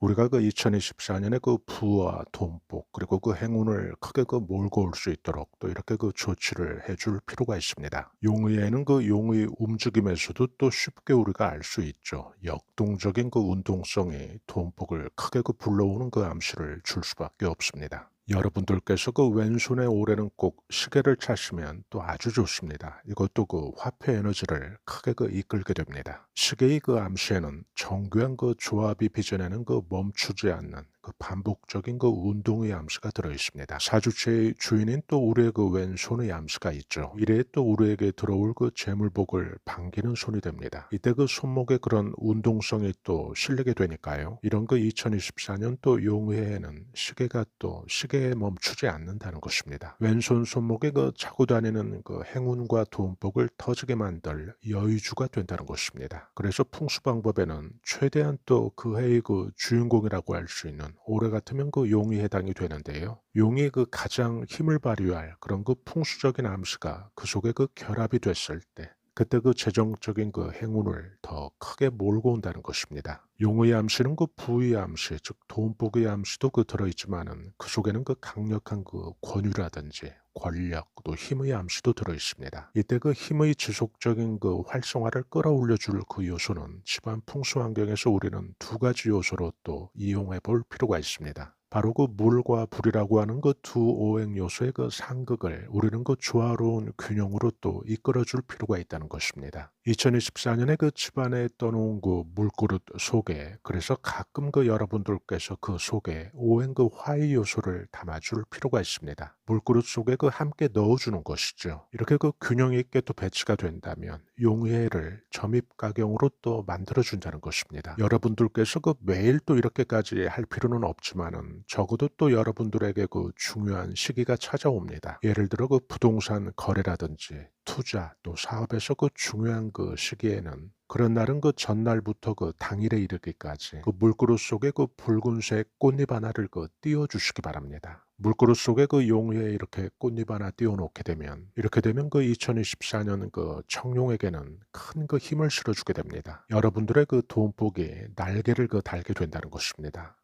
우리가 그 2024년에 그 부와 돈복 그리고 그 행운을 크게 그 몰고 올 수 있도록 또 이렇게 그 조치를 해줄 필요가 있습니다. 용의에는 그 용의 움직임에서도 또 쉽게 우리가 알 수 있죠. 역동적인 그 운동성이 돈복을 크게 그 불러오는 그 암시를 줄 수밖에 없습니다. 여러분들께서 그 왼손에 올해는 꼭 시계를 차시면 또 아주 좋습니다. 이것도 그 화폐 에너지를 크게 그 이끌게 됩니다. 시계의 그 암시에는 정교한 그 조합이 빚어내는 그 멈추지 않는 그 반복적인 그 운동의 암시가 들어 있습니다. 사주체의 주인인 또 우리의 그 왼손의 암시가 있죠. 이래 또 우리에게 들어올 그 재물복을 반기는 손이 됩니다. 이때 그 손목에 그런 운동성이 또 실리게 되니까요. 이런 그 2024년 또 용해에는 시계가 또 시계에 멈추지 않는다는 것입니다. 왼손 손목에 그 차고 다니는 그 행운과 돈복을 터지게 만들 여유주가 된다는 것입니다. 그래서 풍수 방법에는 최대한 또 그 해의 그 주인공이라고 할 수 있는 올해 같으면 그 용이 해당이 되는데요. 용이 그 가장 힘을 발휘할 그런 그 풍수적인 암시가 그 속에 그 결합이 됐을 때 그때 그 재정적인 그 행운을 더 크게 몰고 온다는 것입니다. 용의 암시는 그 부의 암시, 즉 돈복의 암시도 그 들어있지만은 그 속에는 그 강력한 그 권유라든지 권력 또 힘의 암시도 들어 있습니다. 이때 그 힘의 지속적인 그 활성화를 끌어올려 줄 그 요소는 집안 풍수 환경에서 우리는 두 가지 요소로 또 이용해 볼 필요가 있습니다. 바로 그 물과 불이라고 하는 그 두 오행 요소의 그 상극을 우리는 그 조화로운 균형으로 또 이끌어 줄 필요가 있다는 것입니다. 2024년에 그 집안에 떠놓은 그 물그릇 속에 그래서 가끔 그 여러분들께서 그 속에 오행 그 화의 요소를 담아줄 필요가 있습니다. 물그릇 속에 그 함께 넣어주는 것이죠. 이렇게 그 균형 있게 또 배치가 된다면 용해를 점입가경으로 또 만들어준다는 것입니다. 여러분들께서 그 매일 또 이렇게까지 할 필요는 없지만은 적어도 또 여러분들에게 그 중요한 시기가 찾아옵니다. 예를 들어 그 부동산 거래라든지 투자 또 사업에서 그 중요한 그 시기에는 그런 날은 그 전날부터 그 당일에 이르기까지 그 물그릇 속에 그 붉은색 꽃잎 하나를 그 띄워 주시기 바랍니다. 물그릇 속에 그 용에 이렇게 꽃잎 하나 띄워 놓게 되면 이렇게 되면 그 2024년 그 청룡에게는 큰 그 힘을 실어주게 됩니다. 여러분들의 그 돈복이 날개를 그 달게 된다는 것입니다.